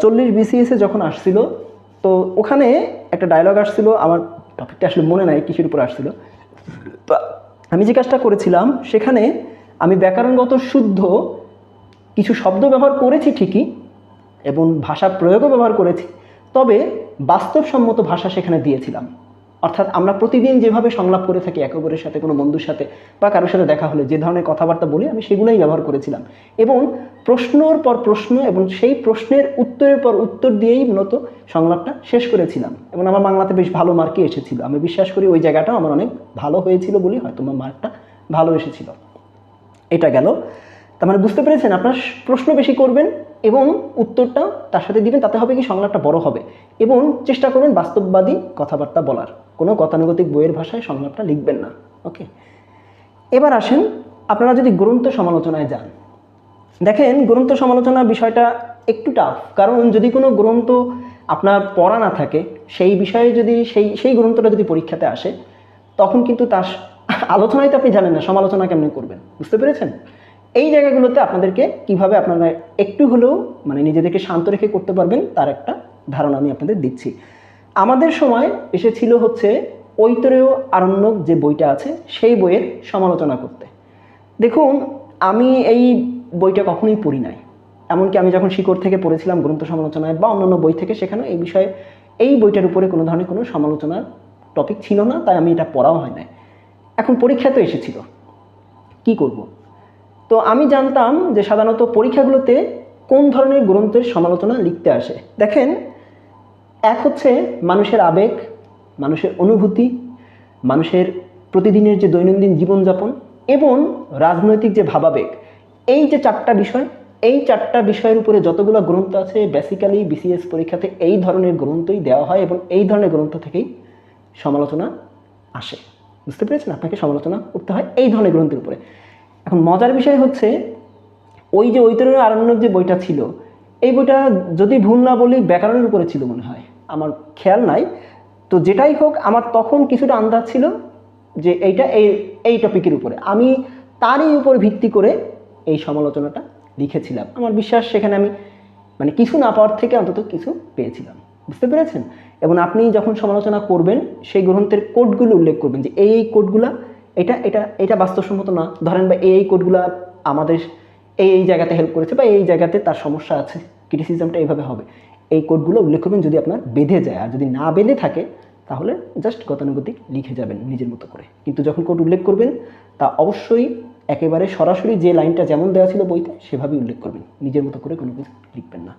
চল্লিশ বিসিএসে যখন আসছিল, তো ওখানে একটা ডায়লগ আসছিল, আমার টপিকটা আসলে মনে নাই, কিসের উপর আসছিল। তো আমি যে কাজটা করেছিলাম, সেখানে আমি ব্যাকরণগত শুদ্ধ কিছু শব্দ ব্যবহার করেছি ঠিকই, এবং ভাষা প্রয়োগও ব্যবহার করেছি, তবে বাস্তবসম্মত ভাষা সেখানে দিয়েছিলাম। অর্থাৎ আমরা প্রতিদিন যেভাবে সংলাপ করে থাকি একে অপরের সাথে, কোনো বন্ধুর সাথে বা কারোর সাথে দেখা হলে, যে ধরনের কথাবার্তা বলি আমি সেগুলোই ব্যবহার করেছিলাম। এবং প্রশ্নর পর প্রশ্ন এবং সেই প্রশ্নের উত্তরের পর উত্তর দিয়েই মূলত সংলাপটা শেষ করেছিলাম। এবং আমার বাংলাতে বেশ ভালো মার্কই এসেছিল। আমি বিশ্বাস করি ওই জায়গাটাও আমার অনেক ভালো হয়েছিল বলেই হয়তো আমার মার্কটা ভালো এসেছিল। এটা গেল। তার মানে বুঝতে পেরেছেন? আপনার প্রশ্ন বেশি করবেন এবং উত্তরটা তার সাথে দিবেন, তাতে হবে কি সংলাপটা বড় হবে। এবং চেষ্টা করবেন বাস্তববাদী কথাবার্তা বলার। কোনো গতানুগতিক বইয়ের ভাষায় সংলাপটা লিখবেন না। ওকে এবার আসেন, আপনারা যদি গ্রন্থ সমালোচনায় যান। দেখেন, গ্রন্থ সমালোচনা বিষয়টা একটু টাফ কারণ যদি কোনো গ্রন্থ আপনার পড়া না থাকে, সেই বিষয়ে যদি সেই সেই গ্রন্থটা যদি পরীক্ষাতে আসে, তখন কিন্তু তার আলোচনায় তো আপনি জানেন না সমালোচনা কেমন করবেন। বুঝতে পেরেছেন? এই জায়গাগুলোতে আপনাদেরকে কীভাবে আপনারা একটু হলেও মানে নিজেদেরকে শান্ত রেখে করতে পারবেন, তার একটা ধারণা আমি আপনাদের দিচ্ছি। আমাদের সময় এসেছিল হচ্ছে ঐতরেয় আরণ্যক যে বইটা আছে, সেই বইয়ের সমালোচনা করতে। দেখুন, আমি এই বইটা কখনোই পড়ি নাই। এমনকি আমি যখন শিকড় থেকে পড়েছিলাম গ্রন্থ সমালোচনায় বা অন্যান্য বই থেকে সেখানে এই বিষয়ে এই বইটার উপরে কোনো ধরনের কোনো সমালোচনার টপিক ছিল না, তাই আমি এটা পড়াও হয় নাই। এখন পরীক্ষা তো এসেছিল। কি করব? তো আমি জানতাম যে সাধারণত পরীক্ষাগুলোতে কোন ধরনের গ্রন্থের সমালোচনা লিখতে আসে। দেখেন, এক হচ্ছে মানুষের আবেগ, মানুষের অনুভূতি, মানুষের প্রতিদিনের যে দৈনন্দিন জীবনযাপন এবং রাজনৈতিক যে ভাবাবেগ। এই যে চারটা বিষয়, এই চারটা বিষয়ের উপরে যতগুলো গ্রন্থ আছে বেসিক্যালি বিসিএস পরীক্ষাতে এই ধরনের গ্রন্থই দেওয়া হয় এবং এই ধরনের গ্রন্থ থেকেই সমালোচনা আসে। বুঝতে পেরেছেন? আপনাকে সমালোচনা করতে হয় এই ধরনের গ্রন্থের উপরে। এখন মজার বিষয় হচ্ছে, ওই যে ঐতরের আরণ্যক যে বইটা ছিল, এই বইটা যদি ভুল না বলি ব্যাকরণের উপরে ছিল মনে হয়। আমার খেয়াল নাই। তো যেটাই হোক, আমার তখন কিছুটা আন্দাজ ছিল যে এইটা এই এই টপিকের উপরে। আমি তারই উপর ভিত্তি করে এই সমালোচনাটা লিখেছিলাম। আমার বিশ্বাস সেখানে আমি মানে কিছু না পাওয়ার থেকে অন্তত কিছু পেয়েছিলাম। বুঝতে পেরেছেন? এবং আপনি যখন সমালোচনা করবেন, সেই গ্রন্থের কোডগুলো উল্লেখ করবেন যে এই এই কোডগুলা এটা এটা এটা বাস্তবসম্মত না। ধরেন বা এই কোডগুলো আমাদের এই এই জায়গাতে হেল্প করেছে বা এই জায়গাতে তার সমস্যা আছে ক্রিটিসিজমটা এইভাবে হবে। এই কোডগুলো উল্লেখ করবেন যদি আপনার বেঁধে যায়, আর যদি না বেঁধে থাকে, তাহলে জাস্ট গতানুগতিক লিখে যাবেন নিজের মতো করে। কিন্তু যখন কোড উল্লেখ করবেন, তা অবশ্যই একেবারে সরাসরি যে লাইনটা যেমন দেওয়া ছিল বইতে, সেভাবেই উল্লেখ করবেন। নিজের মতো করে কোনো কিছু লিখবেন না।